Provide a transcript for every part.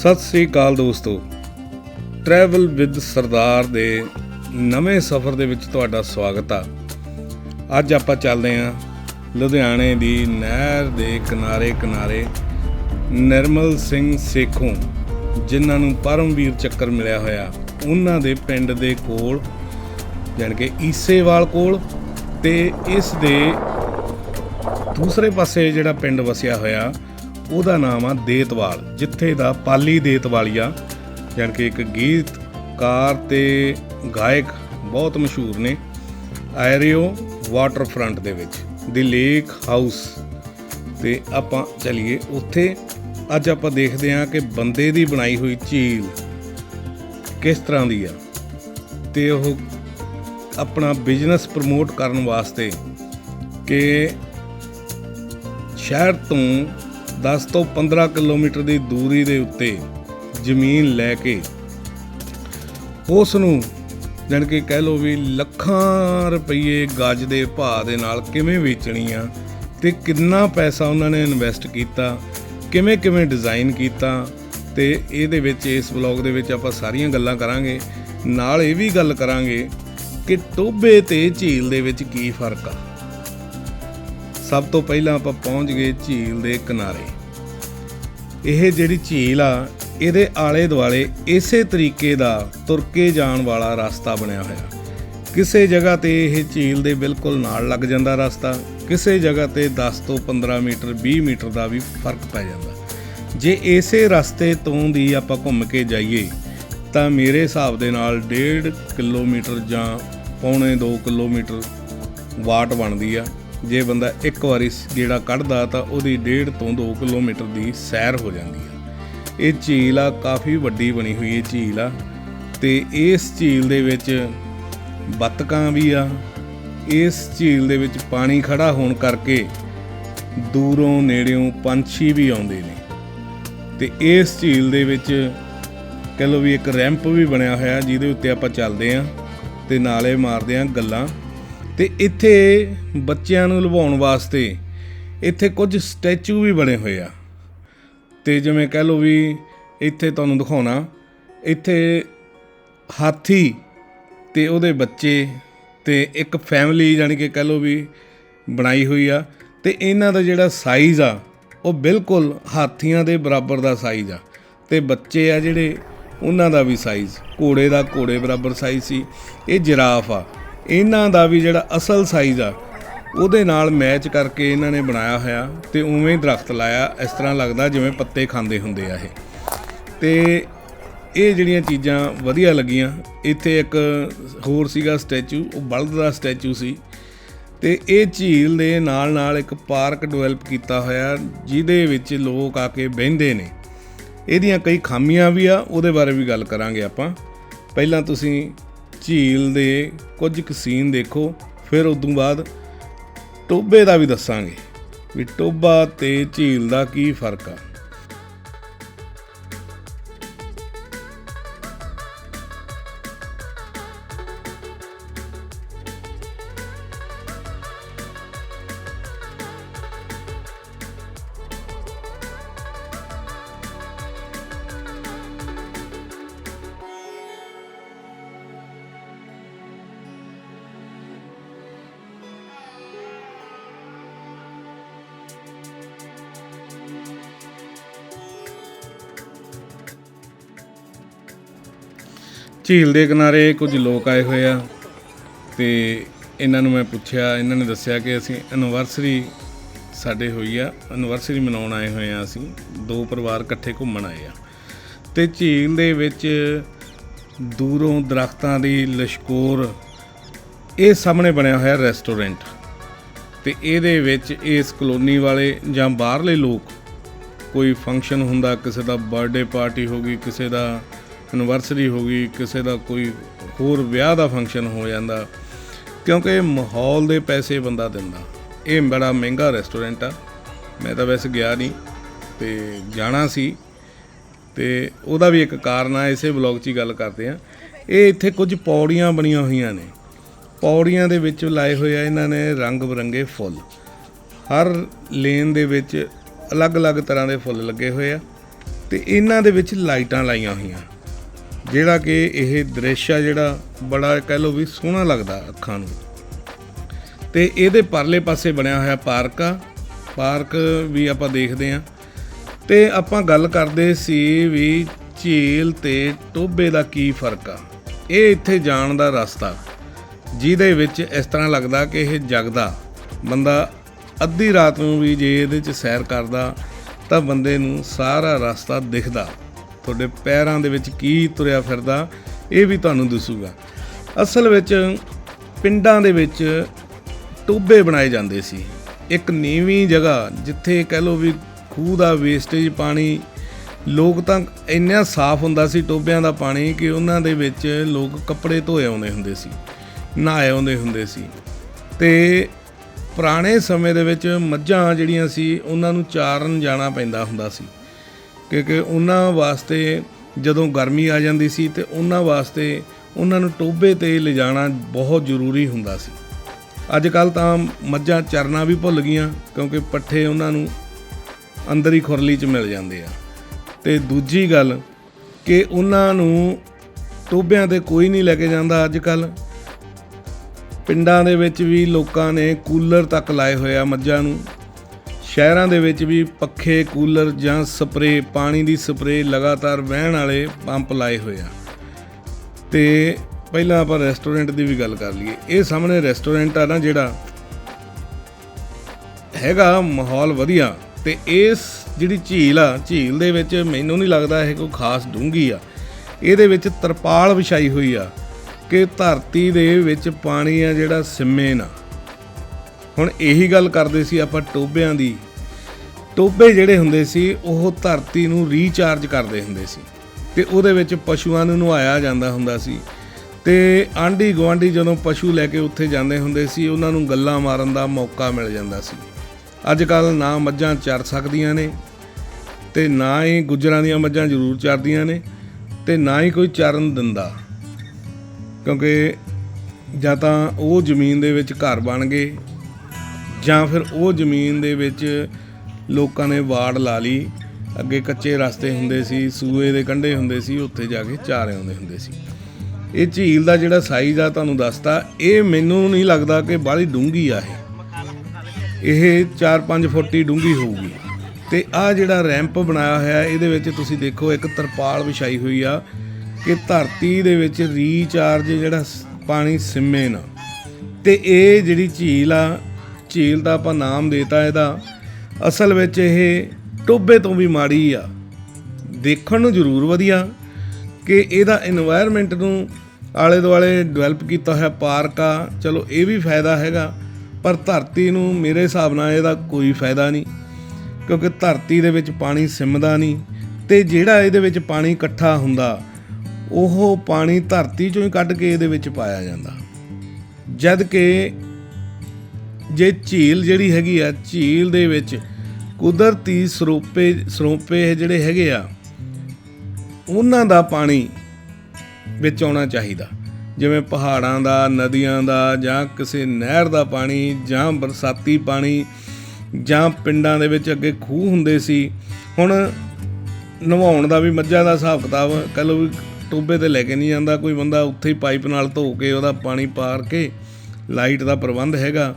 ਸਤਿ ਸ੍ਰੀ ਅਕਾਲ ਦੋਸਤੋ। Travel with ਸਰਦਾਰ ਦੇ ਨਵੇਂ ਸਫ਼ਰ ਦੇ ਵਿੱਚ ਤੁਹਾਡਾ ਸਵਾਗਤ ਆ। ਅੱਜ ਆਪਾਂ ਚੱਲਦੇ ਹਾਂ ਲੁਧਿਆਣੇ ਦੀ ਨਹਿਰ ਦੇ ਕਿਨਾਰੇ ਕਿਨਾਰੇ ਨਿਰਮਲ ਸਿੰਘ ਸੇਖੋਂ, ਜਿਨ੍ਹਾਂ ਨੂੰ ਪਰਮਵੀਰ ਚੱਕਰ ਮਿਲਿਆ ਹੋਇਆ। ਉਹਨਾਂ ਦੇ ਪਿੰਡ ਦੇ ਕੋਲ, ਜਾਣੀ ਕਿ ਈਸੇਵਾਲ ਕੋਲ ਤੇ ਇਸ ਦੇ ਦੂਸਰੇ ਪਾਸੇ ਜਿਹੜਾ ਪਿੰਡ ਵਸਿਆ ਹੋਇਆ ਉਹਦਾ ਨਾਮ ਆ ਦੇਤਵਾਲ, ਜਿੱਥੇ ਦਾ ਪਾਲੀ ਦੇਤਵਾਲੀਆ ਜਾਣੀ ਕਿ ਇੱਕ ਗੀਤਕਾਰ ਤੇ ਗਾਇਕ ਬਹੁਤ ਮਸ਼ਹੂਰ ਨੇ ਆਇਰਿਓ ਵਾਟਰਫਰੰਟ ਦੇ ਵਿੱਚ, ਦੀ ਲੇਕ ਹਾਊਸ ਤੇ ਆਪਾਂ ਚਲੀਏ ਉੱਥੇ। ਅੱਜ ਆਪਾਂ ਦੇਖਦੇ ਹਾਂ ਕਿ ਬੰਦੇ ਦੀ ਬਣਾਈ ਹੋਈ ਝੀਲ ਕਿਸ ਤਰ੍ਹਾਂ ਦੀ ਆ। ਤੇ ਉਹ ਆਪਣਾ ਬਿਜ਼ਨਸ ਪ੍ਰਮੋਟ ਕਰਨ ਵਾਸਤੇ ਕਿ ਸ਼ਹਿਰ ਤੋਂ 10 ਤੋਂ 15 ਕਿਲੋਮੀਟਰ ਦੀ ਦੂਰੀ ਦੇ ਉੱਤੇ ਜ਼ਮੀਨ ਲੈ ਕੇ ਉਸ ਨੂੰ ਜਾਣੀ ਕਿ ਕਹਿ ਲਓ ਵੀ ਲੱਖਾਂ ਰੁਪਏ ਗੱਜ ਦੇ ਭਾਅ ਦੇ ਨਾਲ ਕਿਵੇਂ ਵੇਚਣੀ ਆ ਤੇ ਕਿੰਨਾ ਪੈਸਾ ਉਹਨਾਂ ਨੇ ਇਨਵੈਸਟ ਕੀਤਾ, ਕਿਵੇਂ ਕਿਵੇਂ ਡਿਜ਼ਾਈਨ ਕੀਤਾ ਤੇ ਇਹਦੇ ਵਿੱਚ, ਇਸ ਵਲੌਗ ਦੇ ਵਿੱਚ ਆਪਾਂ ਸਾਰੀਆਂ ਗੱਲਾਂ ਕਰਾਂਗੇ। ਨਾਲ ਇਹ ਵੀ ਗੱਲ ਕਰਾਂਗੇ ਕਿ ਟੋਬੇ ਤੇ ਝੀਲ ਦੇ ਵਿੱਚ ਕੀ ਫ਼ਰਕ ਆ। ਸਭ ਤੋਂ ਪਹਿਲਾਂ ਆਪਾਂ ਪਹੁੰਚ ਗਏ ਝੀਲ ਦੇ ਕਿਨਾਰੇ। ਇਹ ਜਿਹੜੀ ਝੀਲ ਆ, ਇਹਦੇ ਆਲੇ ਦੁਆਲੇ ਇਸੇ ਤਰੀਕੇ ਦਾ ਤੁਰਕੇ ਜਾਣ ਵਾਲਾ ਰਸਤਾ ਬਣਿਆ ਹੋਇਆ। ਕਿਸੇ ਜਗ੍ਹਾ ਤੇ ਇਹ ਝੀਲ ਦੇ ਬਿਲਕੁਲ ਨਾਲ ਲੱਗ ਜਾਂਦਾ ਰਸਤਾ, ਕਿਸੇ ਜਗ੍ਹਾ ਤੇ 10 ਤੋਂ 15 ਮੀਟਰ 20 ਮੀਟਰ ਦਾ ਵੀ ਫ਼ਰਕ ਪੈ ਜਾਂਦਾ। ਜੇ ਇਸੇ ਰਸਤੇ ਤੋਂ ਦੀ ਆਪਾਂ ਘੁੰਮ ਕੇ ਜਾਈਏ, ਤਾਂ ਮੇਰੇ ਹਿਸਾਬ ਦੇ ਨਾਲ 1.5 ਕਿਲੋਮੀਟਰ ਜਾਂ ਪੌਣੇ 2 ਕਿਲੋਮੀਟਰ ਵਾਟ ਬਣਦੀ ਆ। ਜੇ ਬੰਦਾ ਇੱਕ ਵਾਰੀ ਗੇੜਾ ਕੱਢਦਾ ਤਾਂ ਉਹਦੀ 1.5 ਤੋਂ 2 ਕਿਲੋਮੀਟਰ ਦੀ ਸੈਰ ਹੋ ਜਾਂਦੀ ਆ। ਇਹ ਝੀਲ ਆ, ਕਾਫੀ ਵੱਡੀ ਬਣੀ ਹੋਈ ਇਹ ਝੀਲ ਆ। ਤੇ ਇਸ ਝੀਲ ਦੇ ਵਿੱਚ ਬਤਕਾਂ ਵੀ ਆ। ਇਸ ਝੀਲ ਦੇ ਵਿੱਚ ਪਾਣੀ ਖੜਾ ਹੋਣ ਕਰਕੇ ਦੂਰੋਂ ਨੇੜਿਓਂ ਪੰਛੀ ਵੀ ਆਉਂਦੇ ਨੇ। ਤੇ ਇਸ ਝੀਲ ਦੇ ਵਿੱਚ ਕਹਿ ਲਓ ਵੀ ਇੱਕ ਰੈਂਪ ਵੀ ਬਣਿਆ ਹੋਇਆ, ਜਿਹਦੇ ਉੱਤੇ ਆਪਾਂ ਚੱਲਦੇ ਆਂ ਤੇ ਨਾਲੇ ਮਾਰਦੇ ਆਂ ਗੱਲਾਂ। ਤੇ ਇੱਥੇ ਬੱਚਿਆਂ ਨੂੰ ਲੁਭਾਉਣ ਵਾਸਤੇ ਇੱਥੇ ਕੁਝ ਸਟੈਚੂ ਵੀ ਬਣੇ ਹੋਏ ਆ। ਤੇ ਜਿਵੇਂ ਕਹਿ ਲਓ ਵੀ ਇੱਥੇ ਤੁਹਾਨੂੰ ਦਿਖਾਉਣਾ, ਇੱਥੇ ਹਾਥੀ ਤੇ ਉਹਦੇ ਬੱਚੇ ਤੇ ਇੱਕ ਫੈਮਿਲੀ ਜਾਨੀ ਕਿ ਕਹਿ ਲਓ ਵੀ ਬਣਾਈ ਹੋਈ ਆ ਤੇ ਇਹਨਾਂ ਦਾ ਜਿਹੜਾ ਸਾਈਜ਼ ਆ, ਉਹ ਬਿਲਕੁਲ ਹਾਥੀਆਂ ਦੇ ਬਰਾਬਰ ਦਾ ਸਾਈਜ਼ ਆ। ਤੇ ਬੱਚੇ ਆ ਜਿਹੜੇ, ਉਹਨਾਂ ਦਾ ਵੀ ਸਾਈਜ਼ ਘੋੜੇ ਦਾ ਘੋੜੇ ਬਰਾਬਰ ਸਾਈਜ਼ ਸੀ, ਇਹ ਜਿਰਾਫ ਆ। ਇਹਨਾਂ ਦਾ ਵੀ ਜਿਹੜਾ ਅਸਲ ਸਾਈਜ਼ ਆ, ਉਹਦੇ ਨਾਲ ਮੈਚ ਕਰਕੇ ਇਹਨਾਂ ਨੇ ਬਣਾਇਆ ਹੋਇਆ ਤੇ ਉਵੇਂ ਹੀ ਦਰਖਤ ਲਾਇਆ। ਇਸ ਤਰ੍ਹਾਂ ਲੱਗਦਾ ਜਿਵੇਂ ਪੱਤੇ ਖਾਂਦੇ ਹੁੰਦੇ ਆ ਇਹ। ਤੇ ਇਹ ਜਿਹੜੀਆਂ ਚੀਜ਼ਾਂ ਵਧੀਆ ਲੱਗੀਆਂ। ਇੱਥੇ ਇੱਕ ਹੋਰ ਸੀਗਾ ਸਟੈਚੂ ਉਹ ਬਲਦ ਦਾ ਸਟੈਚੂ ਸੀ। ਤੇ ਇਹ ਝੀਲ ਦੇ ਨਾਲ ਨਾਲ ਇੱਕ ਪਾਰਕ ਡਿਵੈਲਪ ਕੀਤਾ ਹੋਇਆ, ਜਿਹਦੇ ਵਿੱਚ ਲੋਕ ਆ ਕੇ ਬਹਿੰਦੇ ਨੇ। ਇਹਦੀਆਂ ਕਈ ਖਾਮੀਆਂ ਵੀ ਆ, ਉਹਦੇ ਬਾਰੇ ਵੀ ਗੱਲ ਕਰਾਂਗੇ ਆਪਾਂ। ਪਹਿਲਾਂ ਤੁਸੀਂ ਝੀਲ ਦੇ ਕੁਝ ਕੁ ਸੀਨ ਦੇਖੋ, ਫਿਰ ਉਦੋਂ ਬਾਅਦ ਟੋਬੇ ਦਾ ਵੀ ਦੱਸਾਂਗੇ ਵੀ ਟੋਬਾ ਤੇ ਝੀਲ ਦਾ ਕੀ ਫ਼ਰਕ ਆ। ਝੀਲ ਦੇ ਕਿਨਾਰੇ ਕੁਝ ਲੋਕ ਆਏ ਹੋਏ ਆ ਤੇ ਇਹਨਾਂ ਨੂੰ ਮੈਂ ਪੁੱਛਿਆ, ਇਹਨਾਂ ਨੇ ਦੱਸਿਆ ਕਿ ਅਸੀਂ ਐਨਵਰਸਰੀ ਸਾਡੇ ਹੋਈ ਆ ਐਨਵਰਸਰੀ ਮਨਾਉਣ ਆਏ ਹੋਏ ਆ ਅਸੀਂ, ਦੋ ਪਰਿਵਾਰ ਇਕੱਠੇ ਘੁੰਮਣ ਆਏ ਆ। ਤੇ ਝੀਲ ਦੇ ਵਿੱਚ ਦੂਰੋਂ ਦਰਖਤਾਂ ਦੀ ਲਸ਼ਕੋਰ, ਇਹ ਸਾਹਮਣੇ ਬਣਿਆ ਹੋਇਆ ਰੈਸਟੋਰੈਂਟ ਤੇ ਇਹਦੇ ਵਿੱਚ ਇਸ ਕਲੋਨੀ ਵਾਲੇ ਜਾਂ ਬਾਹਰਲੇ ਲੋਕ ਕੋਈ ਫੰਕਸ਼ਨ ਹੁੰਦਾ, ਕਿਸੇ ਦਾ ਬਰਥਡੇ ਪਾਰਟੀ ਹੋ ਗਈ, ਕਿਸੇ ਦਾ ਐਨਵਰਸਰੀ ਹੋ ਗਈ, ਕਿਸੇ ਦਾ ਕੋਈ ਹੋਰ ਵਿਆਹ ਦਾ ਫੰਕਸ਼ਨ ਹੋ ਜਾਂਦਾ, ਕਿਉਂਕਿ ਮਾਹੌਲ ਦੇ ਪੈਸੇ ਬੰਦਾ ਦਿੰਦਾ। ਇਹ ਬੜਾ ਮਹਿੰਗਾ ਰੈਸਟੋਰੈਂਟ ਆ, ਮੈਂ ਤਾਂ ਵੈਸੇ ਗਿਆ ਨਹੀਂ, ਤੇ ਜਾਣਾ ਸੀ, ਤੇ ਉਹਦਾ ਵੀ ਇੱਕ ਕਾਰਨ ਆ, ਇਸੇ ਵਲੌਗ 'ਚ ਹੀ ਗੱਲ ਕਰਦੇ ਆ ਇਹ ਇੱਥੇ ਕੁਝ ਪੌੜੀਆਂ ਬਣੀਆਂ ਹੋਈਆਂ ਨੇ। ਪੌੜੀਆਂ ਦੇ ਵਿੱਚ ਲਾਏ ਹੋਏ ਆ ਇਹਨਾਂ ਨੇ ਰੰਗ ਬਰੰਗੇ ਫੁੱਲ। ਹਰ ਲੇਨ ਦੇ ਵਿੱਚ ਅਲੱਗ-ਅਲੱਗ ਤਰ੍ਹਾਂ ਦੇ ਫੁੱਲ ਲੱਗੇ ਹੋਏ ਆ, ਤੇ ਇਹਨਾਂ ਦੇ ਵਿੱਚ ਲਾਈਟਾਂ ਲਾਈਆਂ ਹੋਈਆਂ। ਜਿਹੜਾ ਕਿ ਇਹ ਦ੍ਰਿਸ਼ ਆ ਜਿਹੜਾ ਬੜਾ ਕਹਿ ਲਓ ਵੀ ਸੋਹਣਾ ਲੱਗਦਾ ਅੱਖਾਂ ਨੂੰ। ਤੇ ਇਹਦੇ ਪਰਲੇ ਪਾਸੇ ਬਣਿਆ ਹੋਇਆ ਪਾਰਕ ਆ। ਪਾਰਕ ਵੀ ਆਪਾਂ ਦੇਖਦੇ ਆ। ਤੇ ਆਪਾਂ ਗੱਲ ਕਰਦੇ ਸੀ ਵੀ ਝੀਲ ਤੇ ਟੋਬੇ ਦਾ ਕੀ ਫ਼ਰਕ ਆ। ਇਹ ਇੱਥੇ ਜਾਣ ਦਾ ਰਸਤਾ, ਜਿਹਦੇ ਵਿੱਚ ਇਸ ਤਰ੍ਹਾਂ ਲੱਗਦਾ ਕਿ ਇਹ ਜਗਦਾ। ਬੰਦਾ ਅੱਧੀ ਰਾਤ ਨੂੰ ਵੀ ਜੇ ਇਹਦੇ 'ਚ ਸੈਰ ਕਰਦਾ, ਤਾਂ ਬੰਦੇ ਨੂੰ ਸਾਰਾ ਰਸਤਾ ਦਿਖਦਾ। ਤੁਹਾਡੇ ਪੈਰਾਂ ਦੇ ਵਿੱਚ ਕੀ ਤੁਰਿਆ ਫਿਰਦਾ, ਇਹ ਵੀ ਤੁਹਾਨੂੰ ਦਿਸੂਗਾ। ਅਸਲ ਵਿੱਚ ਪਿੰਡਾਂ ਦੇ ਵਿੱਚ ਟੋਬੇ ਬਣਾਏ ਜਾਂਦੇ ਸੀ। ਇੱਕ ਨੀਵੀਂ ਜਗ੍ਹਾ ਜਿੱਥੇ ਕਹਿ ਲਓ ਵੀ ਖੂਹ ਦਾ ਵੇਸਟੇਜ ਪਾਣੀ, ਲੋਕ ਤਾਂ ਇੰਨਾ ਸਾਫ਼ ਹੁੰਦਾ ਸੀ ਟੋਬਿਆਂ ਦਾ ਪਾਣੀ ਕਿ ਉਹਨਾਂ ਦੇ ਵਿੱਚ ਲੋਕ ਕੱਪੜੇ ਧੋਏ ਆਉਂਦੇ ਹੁੰਦੇ ਸੀ, ਨਹਾਏ ਆਉਂਦੇ ਹੁੰਦੇ ਸੀ। ਤੇ ਪੁਰਾਣੇ ਸਮੇਂ ਦੇ ਵਿੱਚ ਮੱਝਾਂ ਜਿਹੜੀਆਂ ਸੀ, ਉਹਨਾਂ ਨੂੰ ਚਾਰਨ ਜਾਣਾ ਪੈਂਦਾ ਹੁੰਦਾ ਸੀ। ਕਿਉਂਕਿ ਉਹਨਾਂ ਵਾਸਤੇ ਜਦੋਂ ਗਰਮੀ ਆ ਜਾਂਦੀ ਸੀ ਤੇ ਉਹਨਾਂ ਵਾਸਤੇ ਉਹਨਾਂ ਨੂੰ ਟੋਬੇ ਤੇ ਲਿਜਾਣਾ ਬਹੁਤ ਜ਼ਰੂਰੀ ਹੁੰਦਾ ਸੀ। ਅੱਜ ਕੱਲ ਤਾਂ ਮੱਝਾਂ ਚਰਨਾ ਵੀ ਭੁੱਲ ਗਈਆਂ ਕਿਉਂਕਿ ਪੱਠੇ ਉਹਨਾਂ ਨੂੰ ਅੰਦਰ ਹੀ ਖੁਰਲੀ 'ਚ ਮਿਲ ਜਾਂਦੇ ਆ। ਤੇ ਦੂਜੀ ਗੱਲ ਕਿ ਉਹਨਾਂ ਨੂੰ ਟੋਬਿਆਂ ਤੇ ਕੋਈ ਨਹੀਂ ਲੈ ਕੇ ਜਾਂਦਾ ਅੱਜ ਕੱਲ ਪਿੰਡਾਂ ਦੇ ਵਿੱਚ ਵੀ ਲੋਕਾਂ ਨੇ ਕੂਲਰ ਤੱਕ ਲਾਏ ਹੋਏ ਆ ਮੱਝਾਂ ਨੂੰ। ਸ਼ਹਿਰਾਂ ਦੇ ਵਿੱਚ ਵੀ ਪੱਖੇ, ਕੂਲਰ ਜਾਂ ਸਪਰੇ ਪਾਣੀ ਦੀ ਸਪਰੇ ਲਗਾਤਾਰ ਵਹਿਣ ਵਾਲੇ ਪੰਪ ਲਾਏ ਹੋਏ ਆ। ਤੇ ਪਹਿਲਾਂ ਆਪਾਂ ਰੈਸਟੋਰੈਂਟ ਦੀ ਵੀ ਗੱਲ ਕਰ ਲਈਏ। ਇਹ ਸਾਹਮਣੇ ਰੈਸਟੋਰੈਂਟ ਆ ਨਾ ਜਿਹੜਾ ਹੈਗਾ ਮਾਹੌਲ ਵਧੀਆ ਤੇ ਇਸ ਜਿਹੜੀ ਝੀਲ ਆ, ਝੀਲ ਦੇ ਵਿੱਚ ਮੈਨੂੰ ਨਹੀਂ ਲੱਗਦਾ ਇਹ ਕੋਈ ਖਾਸ ਡੂੰਗੀ ਆ। ਇਹਦੇ ਵਿੱਚ ਤਰਪਾਲ ਵਿਛਾਈ ਹੋਈ ਆ ਕਿ ਧਰਤੀ ਦੇ ਵਿੱਚ ਪਾਣੀ ਆ ਜਿਹੜਾ ਸਿੰਮੇ ਨਾ ਹੁਣ ਇਹੀ ਗੱਲ ਕਰਦੇ ਸੀ ਆਪਾਂ ਟੋਬਿਆਂ ਦੀ। ਟੋਬੇ ਜਿਹੜੇ ਹੁੰਦੇ ਸੀ, ਉਹ ਧਰਤੀ ਨੂੰ ਰੀਚਾਰਜ ਕਰਦੇ ਹੁੰਦੇ ਸੀ। ਤੇ ਉਹਦੇ ਵਿੱਚ ਪਸ਼ੂਆਂ ਨੂੰ ਨਵਾਇਆ ਜਾਂਦਾ ਹੁੰਦਾ ਸੀ। ਤੇ ਆਂਢੀ ਗੁਆਂਢੀ ਜਦੋਂ ਪਸ਼ੂ ਲੈ ਕੇ ਉੱਥੇ ਜਾਂਦੇ ਹੁੰਦੇ ਸੀ, ਉਹਨਾਂ ਨੂੰ ਗੱਲਾਂ ਮਾਰਨ ਦਾ ਮੌਕਾ ਮਿਲ ਜਾਂਦਾ ਸੀ। ਅੱਜ ਕੱਲ ਨਾ ਮੱਝਾਂ ਚਰ ਸਕਦੀਆਂ ਨੇ ਤੇ ਨਾ ਹੀ ਗੁੱਜਰਾਂ ਦੀਆਂ ਮੱਝਾਂ ਜ਼ਰੂਰ ਚਰਦੀਆਂ ਨੇ ਤੇ ਨਾ ਹੀ ਕੋਈ ਚਰਨ ਦਿੰਦਾ। ਕਿਉਂਕਿ ਜਾਂ ਤਾਂ ਉਹ ਜ਼ਮੀਨ ਦੇ ਵਿੱਚ ਘਰ ਬਣ ਗਏ ਜਾਂ ਫਿਰ ਉਹ ਜ਼ਮੀਨ ਦੇ ਵਿੱਚ ਲੋਕਾਂ ਨੇ ਵਾੜ ਲਾ ਲਈ, ਅੱਗੇ ਕੱਚੇ ਰਸਤੇ ਹੁੰਦੇ ਸੀ, ਸੂਏ ਦੇ ਕੰਢੇ ਹੁੰਦੇ ਸੀ, ਉੱਥੇ ਜਾ ਕੇ ਚਾਰ ਆਉਂਦੇ ਹੁੰਦੇ ਸੀ। ਇਹ ਝੀਲ ਦਾ ਜਿਹੜਾ ਸਾਈਜ਼ ਆ ਤੁਹਾਨੂੰ ਦੱਸਤਾ, ਇਹ ਮੈਨੂੰ ਨਹੀਂ ਲੱਗਦਾ ਕਿ ਬਾਹਲੀ ਡੂੰਗੀ ਆ ਇਹ। ਇਹ 4-5 ਫੁੱਟ ਹੀ ਡੂੰਗੀ ਹੋਊਗੀ। ਤੇ ਆ ਜਿਹੜਾ ਰੈਂਪ ਬਣਾਇਆ ਹੋਇਆ, ਇਹਦੇ ਵਿੱਚ ਤੁਸੀਂ ਦੇਖੋ ਇੱਕ ਤਰਪਾਲ ਵਿਛਾਈ ਹੋਈ ਆ ਕਿ ਧਰਤੀ ਦੇ ਵਿੱਚ ਰੀਚਾਰਜ ਜਿਹੜਾ ਪਾਣੀ ਸਿੰਮੇ ਨਾ। ਤੇ ਇਹ ਜਿਹੜੀ ਝੀਲ ਆ ਝੀਲ ਦਾ ਆਪਾਂ ਨਾਮ ਦੇਤਾ ਇਹਦਾ, ਅਸਲ ਵਿੱਚ ਇਹ ਟੋਬੇ ਤੋਂ ਵੀ ਮਾੜੀ ਆ। ਦੇਖਣ ਨੂੰ ਜ਼ਰੂਰ ਵਧੀਆ ਕਿ ਇਹਦਾ এনवायरमेंट ਨੂੰ ਆਲੇ ਦੁਆਲੇ ਡਿਵੈਲਪ ਕੀਤਾ ਹੋਇਆ ਪਾਰਕ ਆ। ਚਲੋ ਇਹ ਵੀ ਫਾਇਦਾ ਹੈਗਾ, ਪਰ ਧਰਤੀ ਨੂੰ ਮੇਰੇ ਹਿਸਾਬ ਨਾਲ ਇਹਦਾ ਕੋਈ ਫਾਇਦਾ ਨਹੀਂ, ਕਿਉਂਕਿ ਧਰਤੀ ਦੇ ਵਿੱਚ ਪਾਣੀ ਸਿੰਮਦਾ ਨਹੀਂ ਤੇ ਜਿਹੜਾ ਇਹਦੇ ਵਿੱਚ ਪਾਣੀ ਇਕੱਠਾ ਹੁੰਦਾ, ਉਹ ਪਾਣੀ ਧਰਤੀ ਚੋਂ ਹੀ ਕੱਢ ਕੇ ਇਹਦੇ ਵਿੱਚ ਪਾਇਆ ਜਾਂਦਾ। ਜਦ ਕਿ ਜੇ ਝੀਲ ਜਿਹੜੀ ਹੈਗੀ ਆ, ਝੀਲ ਦੇ ਵਿੱਚ ਕੁਦਰਤੀ ਸਰੋਪੇ ਸਰੋਪੇ ਜਿਹੜੇ ਹੈਗੇ ਆ, ਉਹਨਾਂ ਦਾ ਪਾਣੀ ਵਿੱਚ ਆਉਣਾ ਚਾਹੀਦਾ। ਜਿਵੇਂ ਪਹਾੜਾਂ ਦਾ, ਨਦੀਆਂ ਦਾ, ਜਾਂ ਕਿਸੇ ਨਹਿਰ ਦਾ ਪਾਣੀ, ਜਾਂ ਬਰਸਾਤੀ ਪਾਣੀ, ਜਾਂ ਪਿੰਡਾਂ ਦੇ ਵਿੱਚ ਅੱਗੇ ਖੂਹ ਹੁੰਦੇ ਸੀ। ਹੁਣ ਨਵਾਉਣ ਦਾ ਵੀ ਮੱਝਾਂ ਦਾ ਹਿਸਾਬ ਕਿਤਾਬ, ਕਹ ਲਓ ਵੀ ਟੋਬੇ ਤੇ ਲੈ ਕੇ ਨਹੀਂ ਜਾਂਦਾ, ਕੋਈ ਬੰਦਾ ਉੱਥੇ ਹੀ ਪਾਈਪ ਨਾਲ ਧੋ ਕੇ ਉਹਦਾ ਪਾਣੀ ਪਾਰ ਕੇ ਲਾਈਟ ਦਾ ਪ੍ਰਬੰਧ ਹੈਗਾ।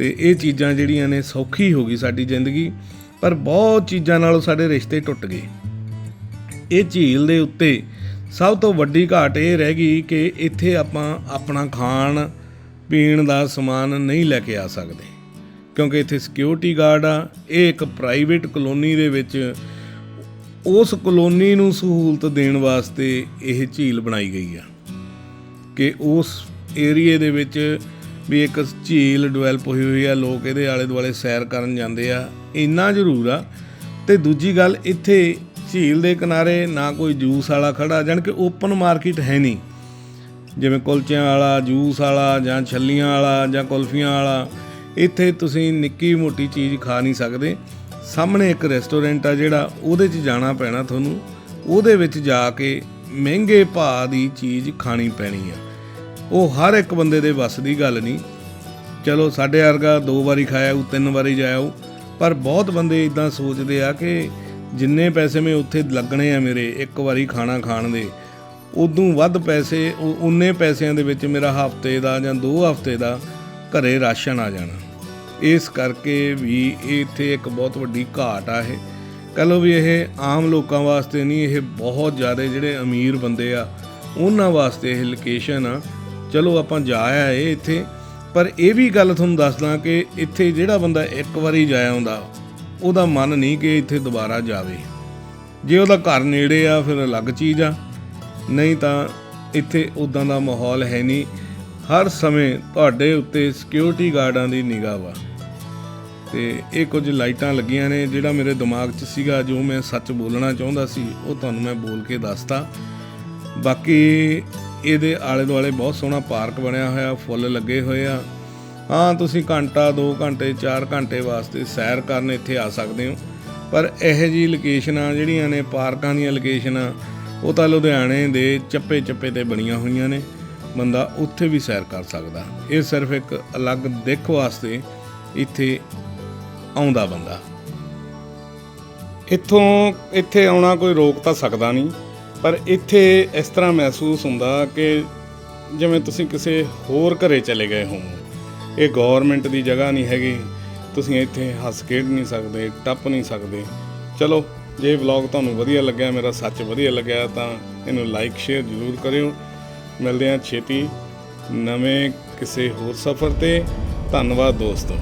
ਤੇ ਇਹ ਚੀਜ਼ਾਂ ਜਿਹੜੀਆਂ ਨੇ ਸੌਖੀ ਹੋ ਗਈ ਸਾਡੀ ਜ਼ਿੰਦਗੀ, ਪਰ ਬਹੁਤ ਚੀਜ਼ਾਂ ਨਾਲ ਸਾਡੇ ਰਿਸ਼ਤੇ ਟੁੱਟ ਗਏ। ਇਹ ਝੀਲ ਦੇ ਉੱਤੇ ਸਭ ਤੋਂ ਵੱਡੀ ਘਾਟ ਇਹ ਰਹਿ ਗਈ ਕਿ ਇੱਥੇ ਆਪਾਂ ਆਪਣਾ ਖਾਣ ਪੀਣ ਦਾ ਸਮਾਨ ਨਹੀਂ ਲੈ ਕੇ ਆ ਸਕਦੇ। ਕਿਉਂਕਿ ਇੱਥੇ ਸਿਕਿਉਰਿਟੀ ਗਾਰਡ ਆ, ਇਹ ਇੱਕ ਪ੍ਰਾਈਵੇਟ ਕਲੋਨੀ ਦੇ ਵਿੱਚ ਉਸ ਕਲੋਨੀ ਨੂੰ ਸਹੂਲਤ ਦੇਣ ਵਾਸਤੇ ਇਹ ਝੀਲ ਬਣਾਈ ਗਈ ਆ। ਕਿ ਉਸ ਏਰੀਏ ਦੇ ਵਿੱਚ ਵੀ ਇੱਕ ਝੀਲ ਡਿਵੈਲਪ ਹੋਈ ਹੋਈ ਆ, ਲੋਕ ਇਹਦੇ ਆਲੇ ਦੁਆਲੇ ਸੈਰ ਕਰਨ ਜਾਂਦੇ ਆ। ਇੰਨਾ ਜ਼ਰੂਰ ਆ। ਤੇ ਦੂਜੀ ਗੱਲ, ਇੱਥੇ ਝੀਲ ਦੇ ਕਿਨਾਰੇ ਨਾ ਕੋਈ ਜੂਸ ਵਾਲਾ ਖੜਾ, ਜਾਣ ਕਿ ਓਪਨ ਮਾਰਕੀਟ ਹੈ ਨਹੀਂ। ਜਿਵੇਂ ਕੁਲਚਿਆਂ ਵਾਲਾ, ਜੂਸ ਵਾਲਾ, ਜਾਂ ਛੱਲੀਆਂ ਵਾਲਾ, ਜਾਂ ਕੁਲਫੀਆਂ ਵਾਲਾ, ਇੱਥੇ ਤੁਸੀਂ ਨਿੱਕੀ ਮੋਟੀ ਚੀਜ਼ ਖਾ ਨਹੀਂ ਸਕਦੇ। ਸਾਹਮਣੇ ਇੱਕ ਰੈਸਟੋਰੈਂਟ ਆ ਜਿਹੜਾ, ਉਹਦੇ 'ਚ ਜਾਣਾ ਪੈਣਾ ਤੁਹਾਨੂੰ। ਉਹਦੇ ਵਿੱਚ ਜਾ ਕੇ ਮਹਿੰਗੇ ਭਾਅ ਦੀ ਚੀਜ਼ ਖਾਣੀ ਪੈਣੀ ਆ। ਉਹ ਹਰ ਇੱਕ ਬੰਦੇ ਦੇ ਵੱਸ ਦੀ ਗੱਲ ਨਹੀਂ। ਚਲੋ ਸਾਡੇ ਵਰਗਾ ਦੋ ਵਾਰੀ ਖਾਇਆ, ਉਹ ਤਿੰਨ ਵਾਰੀ ਜਾਇਆ ਪਰ ਬਹੁਤ ਬੰਦੇ ਇਦਾਂ ਸੋਚਦੇ ਆ ਕਿ ਜਿੰਨੇ ਪੈਸੇ ਮੈਂ ਉੱਥੇ ਲੱਗਣੇ ਆ ਮੇਰੇ, ਇੱਕ ਵਾਰੀ ਖਾਣਾ ਖਾਣ ਦੇ, ਉਦੋਂ ਵੱਧ ਪੈਸੇ ਉਹ ਉਨੇ ਪੈਸਿਆਂ ਦੇ ਵਿੱਚ ਮੇਰਾ ਹਫ਼ਤੇ ਦਾ ਜਾਂ ਦੋ ਹਫ਼ਤੇ ਦਾ ਘਰੇ ਰਾਸ਼ਨ ਆ ਜਾਣਾ। ਇਸ ਕਰਕੇ ਵੀ ਇਹ ਇੱਥੇ ਇੱਕ ਬਹੁਤ ਵੱਡੀ ਘਾਟ ਆ ਇਹ। ਕਹ ਲਓ ਵੀ ਇਹ ਆਮ ਲੋਕਾਂ ਵਾਸਤੇ ਨਹੀਂ, ਇਹ ਬਹੁਤ ਜ਼ਿਆਦਾ ਜਿਹੜੇ ਅਮੀਰ ਬੰਦੇ ਆ, ਉਹਨਾਂ ਵਾਸਤੇ ਇਹ ਲੋਕੇਸ਼ਨ ਆ। ਚਲੋ ਆਪਾਂ ਜਾ ਆਏ ਇੱਥੇ। ਪਰ ਇਹ ਵੀ ਗੱਲ ਤੁਹਾਨੂੰ ਦੱਸਦਾ ਕਿ ਇੱਥੇ ਜਿਹੜਾ ਬੰਦਾ ਇੱਕ ਵਾਰੀ ਜਾਇਆ ਹੁੰਦਾ ਉਹਦਾ ਮਨ ਨਹੀਂ ਕਿ ਇੱਥੇ ਦੁਬਾਰਾ ਜਾਵੇ। ਜੇ ਉਹਦਾ ਘਰ ਨੇੜੇ ਆ, ਫਿਰ ਅਲੱਗ ਚੀਜ਼ ਆ। ਨਹੀਂ ਤਾਂ ਇੱਥੇ ਉਦਾਂ ਦਾ ਮਾਹੌਲ ਹੈ ਨਹੀਂ। ਹਰ ਸਮੇਂ ਤੁਹਾਡੇ ਉੱਤੇ ਸਿਕਿਉਰਿਟੀ ਗਾਰਡਾਂ ਦੀ ਨਿਗਾਹ ਵਾ। ਤੇ ਇਹ ਕੁਝ ਲਾਈਟਾਂ ਲੱਗੀਆਂ ਨੇ, ਜਿਹੜਾ ਮੇਰੇ ਦਿਮਾਗ 'ਚ ਸੀਗਾ, ਜੋ ਮੈਂ ਸੱਚ ਬੋਲਣਾ ਚਾਹੁੰਦਾ ਸੀ, ਉਹ ਤੁਹਾਨੂੰ ਮੈਂ ਬੋਲ ਕੇ ਦੱਸਤਾ। ਬਾਕੀ ਇਹਦੇ ਆਲੇ ਦੁਆਲੇ ਬਹੁਤ ਸੋਹਣਾ ਪਾਰਕ ਬਣਿਆ ਹੋਇਆ, ਫੁੱਲ ਲੱਗੇ ਹੋਏ ਆ। ਹਾਂ, ਤੁਸੀਂ ਘੰਟਾ 2 ਘੰਟੇ 4 ਘੰਟੇ ਵਾਸਤੇ ਸੈਰ ਕਰਨ ਇੱਥੇ ਆ ਸਕਦੇ ਹੋ। ਪਰ ਇਹੋ ਜੀ ਲੋਕੇਸ਼ਨਾਂ ਜਿਹੜੀਆਂ ਨੇ, ਪਾਰਕਾਂ ਦੀਆਂ ਲੋਕੇਸ਼ਨਾਂ ਉਹ ਤਾਂ ਲੁਧਿਆਣੇ ਦੇ ਚੱਪੇ ਚੱਪੇ ਤੇ ਬਣੀਆਂ ਹੋਈਆਂ ਨੇ। ਬੰਦਾ ਉੱਥੇ ਵੀ ਸੈਰ ਕਰ ਸਕਦਾ। ਇਹ ਸਿਰਫ ਇੱਕ ਅਲੱਗ ਦਿੱਖ ਵਾਸਤੇ ਇੱਥੇ ਆਉਂਦਾ ਬੰਦਾ। ਇੱਥੋਂ ਇੱਥੇ ਆਉਣਾ ਕੋਈ ਰੋਕ ਤਾਂ ਸਕਦਾ ਨਹੀਂ। ਪਰ ਇੱਥੇ ਇਸ ਤਰ੍ਹਾਂ ਮਹਿਸੂਸ ਹੁੰਦਾ ਕਿ ਜਿਵੇਂ ਤੁਸੀਂ ਕਿਸੇ ਹੋਰ ਘਰੇ ਚਲੇ ਗਏ ਹੋ ਇਹ ਗਵਰਨਮੈਂਟ ਦੀ ਜਗ੍ਹਾ ਨਹੀਂ ਹੈਗੀ। ਤੁਸੀਂ ਇੱਥੇ ਹੱਸ ਖੇਡ ਨਹੀਂ ਸਕਦੇ, ਟੱਪ ਨਹੀਂ ਸਕਦੇ। ਚਲੋ, ਜੇ ਵਲੌਗ ਤੁਹਾਨੂੰ ਵਧੀਆ ਲੱਗਿਆ, ਮੇਰਾ ਸੱਚ ਵਧੀਆ ਲੱਗਿਆ, ਤਾਂ ਇਹਨੂੰ ਲਾਈਕ ਸ਼ੇਅਰ ਜ਼ਰੂਰ ਕਰਿਓ। ਮਿਲਦੇ ਹਾਂ ਛੇਤੀ ਨਵੇਂ ਕਿਸੇ ਹੋਰ ਸਫ਼ਰ ਤੇ। ਧੰਨਵਾਦ ਦੋਸਤੋ।